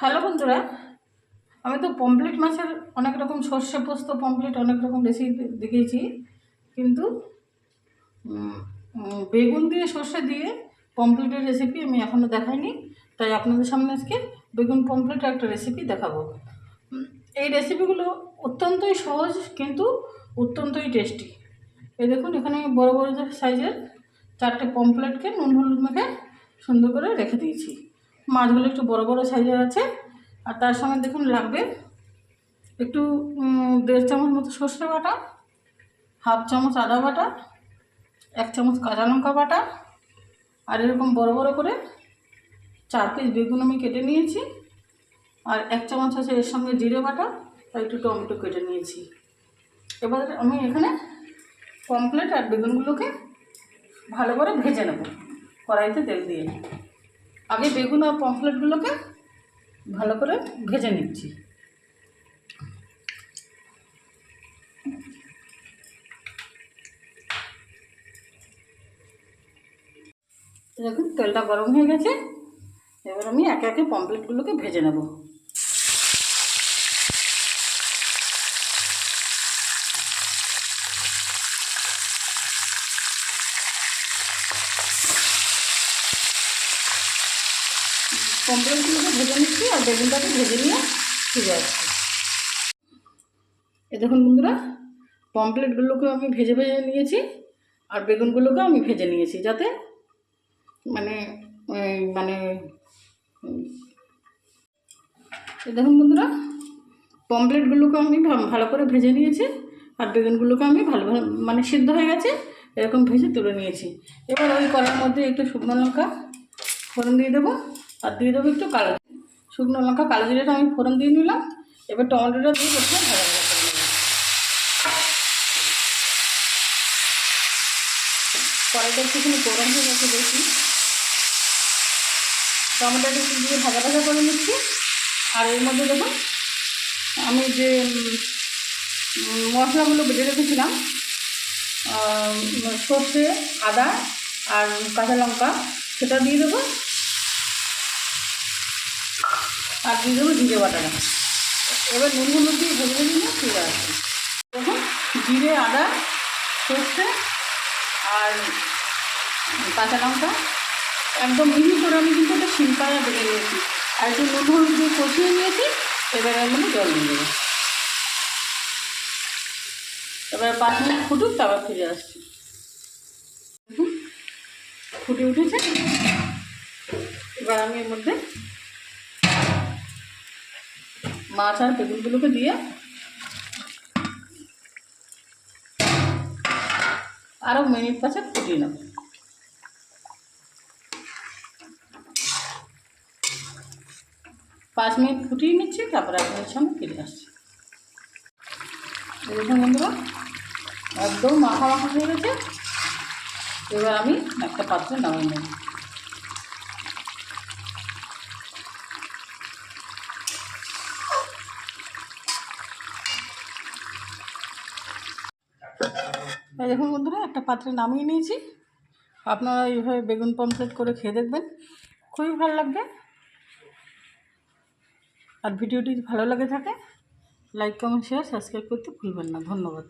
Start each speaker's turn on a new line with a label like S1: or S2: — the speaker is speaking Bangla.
S1: হ্যালো বন্ধুরা, আমি তো পমপ্লেট মাছের অনেক রকম সর্ষে পোস্ত পমপ্লেট অনেক রকম রেসিপি দেখিয়েছি কিন্তু বেগুন দিয়ে সর্ষে দিয়ে পমপ্লেটের রেসিপি আমি এখনও দেখাইনি, তাই আপনাদের সামনে আজকে বেগুন পমপ্লেটের একটা রেসিপি দেখাবো। এই রেসিপিগুলো অত্যন্তই সহজ, কিন্তু অত্যন্তই টেস্টি এই দেখুন, এখানে বড় বড় সাইজের চারটে পমপ্লেটকে নুন, হলুদ মেখে সুন্দর করে রেখে দিয়েছি। মাছগুলো একটু বড় বড় সাইজের আছে। আর তার সঙ্গে দেখুন লাগবে একটু দেড় চামচ মতো সর্ষে বাটা, হাফ চামচ আদা বাটা, এক চামচ কাঁচা লঙ্কা বাটা, আর এরকম বড় বড় করে চার পিস বেগুন আমি কেটে নিয়েছি। আর এক চামচ আছে এর সঙ্গে জিরে বাটা, আর একটু টমেটো কেটে নিয়েছি। এবার আমি এখানে পমপ্লেট আর বেগুনগুলোকে ভালো করে ভেজে নেব, কড়াইতে তেল দিয়ে। আগে বেগুন আর পমফ্লেটগুলোকে ভালো করে ভেজে নিচ্ছি। দেখুন, তেলটা গরম হয়ে গেছে। এবার আমি একে একে পম্পলেটগুলোকে ভেজে নেব। পমফ্লেটগুলোকে ভেজে নিচ্ছি আর বেগুনটাকে ভেজে নিয়ে ফিরে আসছি। এ দেখুন বন্ধুরা পমফ্লেটগুলোকে আমি ভেজে ভেজে নিয়েছি আর বেগুনগুলোকেও আমি ভেজে নিয়েছি যাতে মানে মানে এই দেখুন বন্ধুরা পমপ্লেটগুলোকে আমি ভালো করে ভেজে নিয়েছি আর বেগুনগুলোকে আমি ভালো মানে সিদ্ধ হয়ে গেছে, এরকম ভেজে তুলে নিয়েছি। এবার ওই কড়ার মধ্যে একটু শুকনো লঙ্কা ফোড়ন দিয়ে দেবো। আর দিয়ে দেবো একটু কালো শুকনো লঙ্কা, কালো জিরেটা আমি ফোড়ন দিয়ে নিলাম। এবার টমেটোটা দিয়ে প্রথমে ভাজা ভাজা করে নেব। কড়াইটা একটুখানি গরম হয়ে গেছে দেখি। টমেটোটা একটু দিয়ে ভাজা ভাজা করে নিচ্ছি। আর এর মধ্যে দেখুন আমি যে মশলাগুলো বেটে রেখেছিলাম সর্ষে, আদা আর কাঁচা লঙ্কা, সেটা দিয়ে দেবো। আর দিয়ে দেবো জিরে বাটাটা। এবার নুন হলুদ দিয়ে ভেজে নিয়ে ফিরে আসছি দেখুন, জিরে, আদা, সর্ষে আর কাঁচা লঙ্কা। একদম মিহি করে আমি কিন্তু একটা শিলপায়া বেটে নিয়েছি। আর একটু নুন হলুদ দিয়ে কষিয়ে নিয়েছি, এবার এর জল দিয়ে দেবো। এবার পাঁচ মিনিট ফুটুক তারপর ফিরে আসছি। ফুটে উঠেছে। এবার আমি এর মধ্যে মাছ আর বেগুনগুলোকে দিয়ে আরও মিনিট পাঁচে ফুটিয়ে নেব। পাঁচ মিনিট ফুটিয়ে নিচ্ছি, তারপরে আপনাদের সামনে ফিরে আসছি। দেখুন বন্ধুরা, একদম মাখা মাখা হয়ে গেছে। এবার আমি একটা পাত্রে নামিয়ে নেব। দেখুন বন্ধুরা, একটা পাত্রে নামিয়ে নিয়েছি। আপনারা এইভাবে বেগুন পমপ্লেট করে খেয়ে দেখবেন। খুবই ভালো লাগবে। আর ভিডিওটি ভালো লাগে থাকে, লাইক, কমেন্ট শেয়ার সাবস্ক্রাইব করতে ভুলবেন না। ধন্যবাদ।